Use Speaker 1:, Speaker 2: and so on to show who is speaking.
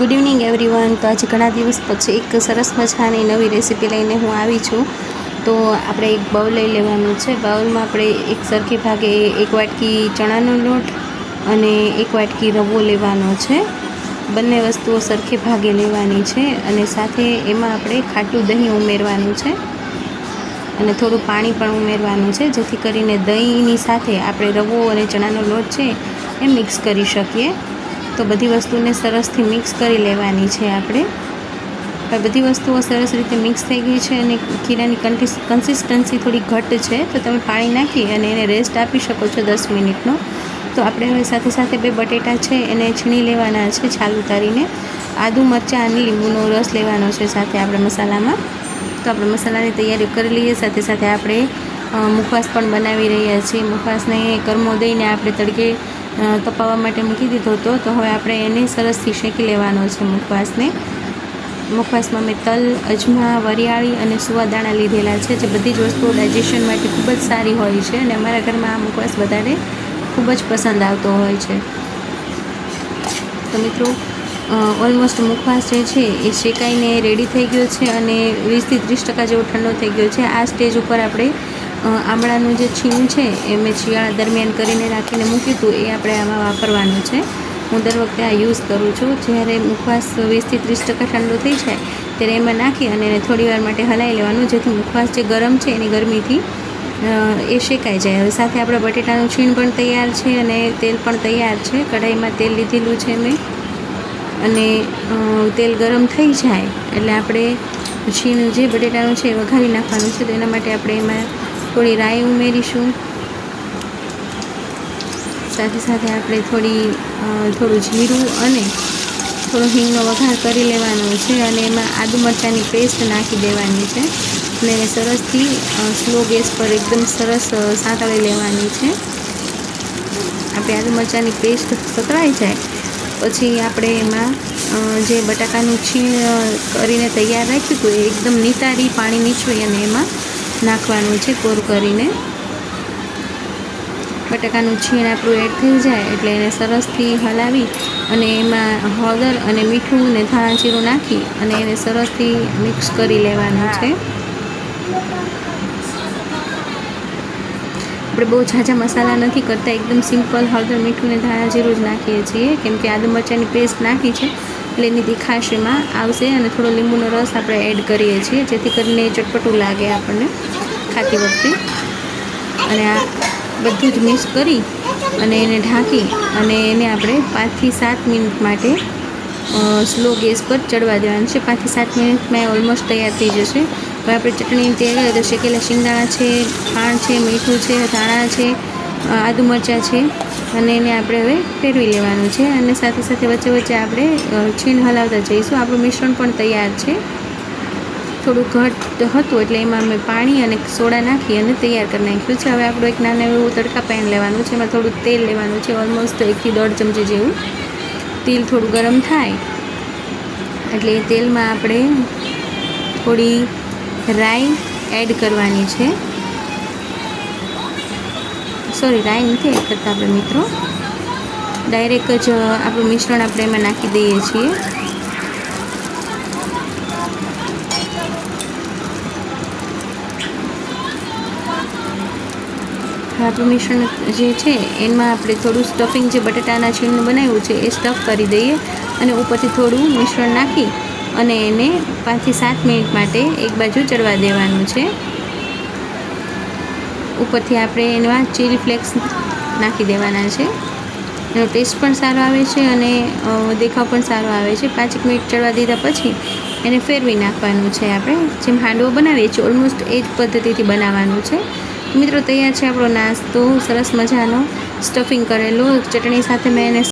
Speaker 1: Good evening everyone તો આજે ઘણા દિવસ પછી એક સરસ મજાની નવી રેસીપી લઈને હું આવી છું. તો આપણે એક બાઉલ લઈ લેવાનું છે. બાઉલમાં આપણે એક સરખી ભાગે એક વાટકી ચણાનો લોટ અને એક વાટકી રવો લેવાનો છે. બંને વસ્તુઓ સરખી ભાગે લેવાની છે અને સાથે એમાં આપણે ખાટું દહીં ઉમેરવાનું છે અને થોડું પાણી પણ ઉમેરવાનું છે, જેથી કરીને દહીંની સાથે આપણે રવો અને ચણાનો લોટ છે એ મિક્સ કરી શકીએ. તો બધી વસ્તુને સરસથી મિક્સ કરી લેવાની છે આપણે. બધી વસ્તુઓ સરસ રીતે મિક્સ થઈ ગઈ છે અને ખીરાની કન્સિસ્ટન્સી થોડી ઘટ છે. તો તમે પાણી નાખી અને એને રેસ્ટ આપી શકો છો દસ મિનિટનો. તો આપણે હવે સાથે સાથે બે બટેટા છે, એને છીણી લેવાના છે છાલ ઉતારીને. આદુ, મરચાં અને લીંબુનો રસ લેવાનો છે સાથે આપણે મસાલામાં. તો આપણે મસાલાની તૈયારી કરી લઈએ. સાથે સાથે આપણે મુખવાસ પણ બનાવી રહ્યા છીએ. મુખવાસને કરમો દઈને આપણે તડકે તપાવવા માટે મૂકી દીધો હતો. તો હવે આપણે એને સરસથી શેકી લેવાનો છે મુખવાસને. મુખવાસમાં મેં તલ, અજમા, વરિયાળી અને સુવાદાણા લીધેલા છે, જે બધી જ વસ્તુઓ ડાયજેશન માટે ખૂબ જ સારી હોય છે અને અમારા ઘરમાં આ મુખવાસ વધારે ખૂબ જ પસંદ આવતો હોય છે. તો મિત્રો ઓલમોસ્ટ મુખવાસ જે છે એ શેકાઈને રેડી થઈ ગયો છે અને વીસથી ત્રીસ ટકા જેવો ઠંડો થઈ ગયો છે. આ સ્ટેજ ઉપર આપણે આમળાનું જે છીણ છે, એ મેં શિયાળા દરમિયાન કરીને રાખીને મૂક્યું હતું, એ આપણે આમાં વાપરવાનું છે. હું દર વખતે આ યુઝ કરું છું. જ્યારે મુખવાસ વીસથી ત્રીસ ટકા ઠંડુ થઈ જાય, ત્યારે એમાં નાખી અને એને થોડી વાર માટે હલાવી લેવાનું. જેથી મુખવાસ જે ગરમ છે, એની ગરમીથી એ શેકાઈ જાય. હવે સાથે આપણે બટેટાનું છીણ પણ તૈયાર છે અને તેલ પણ તૈયાર છે. કઢાઈમાં તેલ લીધેલું છે મેં. અને તેલ ગરમ થઈ જાય, એટલે આપણે છીણ જે બટેટાનું છે, એ વઘારી નાખવાનું છે. તો એના માટે આપણે એમાં થોડી રાઈ ઉમેરીશું. સાથે સાથે આપણે થોડી થોડું જીરું અને થોડો હિંગનો વઘાર કરી લેવાનો છે અને એમાં આદુ મરચાંની પેસ્ટ નાખી દેવાની છે. અને સરસથી સ્લો ગેસ પર એકદમ સરસ સાંતળી લેવાની છે. આપણે આદુ મરચાંની પેસ્ટ સતળાઈ જાય, પછી આપણે એમાં જે બટાકાનું છીણ કરીને તૈયાર રાખ્યું હતું એ એકદમ નિતારી પાણી નીચવી અને એમાં નાખવાનું છે કોર કરીને. બટાકાનું છીણ આપણું એડ થઈ જાય એટલે એને સરસથી હલાવી અને એમાં હળદર અને મીઠું ને ધાણા જીરું નાખી અને એને સરસથી મિક્સ કરી લેવાનું છે. આપણે બહુ ઝાઝા મસાલા નથી કરતા, એકદમ સિમ્પલ હળદર, મીઠું ને ધાણા જીરું જ નાખીએ છીએ. કેમ કે આદુ મરચાંની પેસ્ટ નાખી છે. એટલે એની તીખાશ એમાં આવશે અને થોડો લીંબુનો રસ આપણે એડ કરીએ છીએ, જેથી કરીને ચટપટું લાગે આપણને ખાતી વખતે. અને આ બધું જ મિક્સ કરી અને એને ઢાંકી અને એને આપણે પાંચથી સાત મિનિટ માટે સ્લો ગેસ પર ચડવા દેવાનું છે. પાંચથી સાત મિનિટમાં ઓલમોસ્ટ તૈયાર થઈ જશે. હવે આપણે ચટણી તૈયાર તો શેકેલા શિંગદાણા છે, ખાંડ છે, મીઠું છે, ધાણા છે આદુ મરચાં છે અને એને આપણે હવે ફેરવી લેવાનું છે અને સાથે સાથે વચ્ચે વચ્ચે આપણે છીણ હલાવતા જઈશું. આપણું મિશ્રણ પણ તૈયાર છે. થોડું ઘટ હતું એટલે એમાં મેં પાણી અને સોડા નાખી અને તૈયાર કરી નાખ્યું છે. હવે આપણું એક નાનું એવું તડકા પેન લેવાનું છે. એમાં થોડું તેલ લેવાનું છે. ઓલમોસ્ટ એકથી દોઢ ચમચી જેવું. તેલ થોડું ગરમ થાય એટલે તેલમાં આપણે થોડી રાઈ એડ કરવાની છે. સોરી, રાઈ નથી એડ કરતા આપણે મિત્રો. ડાયરેક્ટ જ આપણું મિશ્રણ આપણે એમાં નાખી દઈએ છીએ. આપણું મિશ્રણ જે છે, એમાં આપણે થોડું સ્ટફિંગ જે બટાટાના છીણનું બનાવ્યું છે, એ સ્ટફ કરી દઈએ અને ઉપરથી થોડું મિશ્રણ નાખી અને એને પાંચથી સાત મિનિટ માટે એક બાજુ ચડવા દેવાનું છે. ઉપરથી આપણે એમાં ચીલી ફ્લેક્સ નાખી દેવાના છે. એનો ટેસ્ટ પણ સારો આવે છે અને દેખાવ પણ સારો આવે છે. પાંચેક મિનિટ ચડવા દીધા પછી એને ફેરવી નાખવાનું છે આપણે. જેમ હાંડવો બનાવીએ છીએ ઓલમોસ્ટ એ જ પદ્ધતિથી બનાવવાનું છે. મિત્રો, તૈયાર છે આપણો નાસ્તો. સરસ મજાનો સ્ટફિંગ કરેલો. ચટણી સાથે મેં એને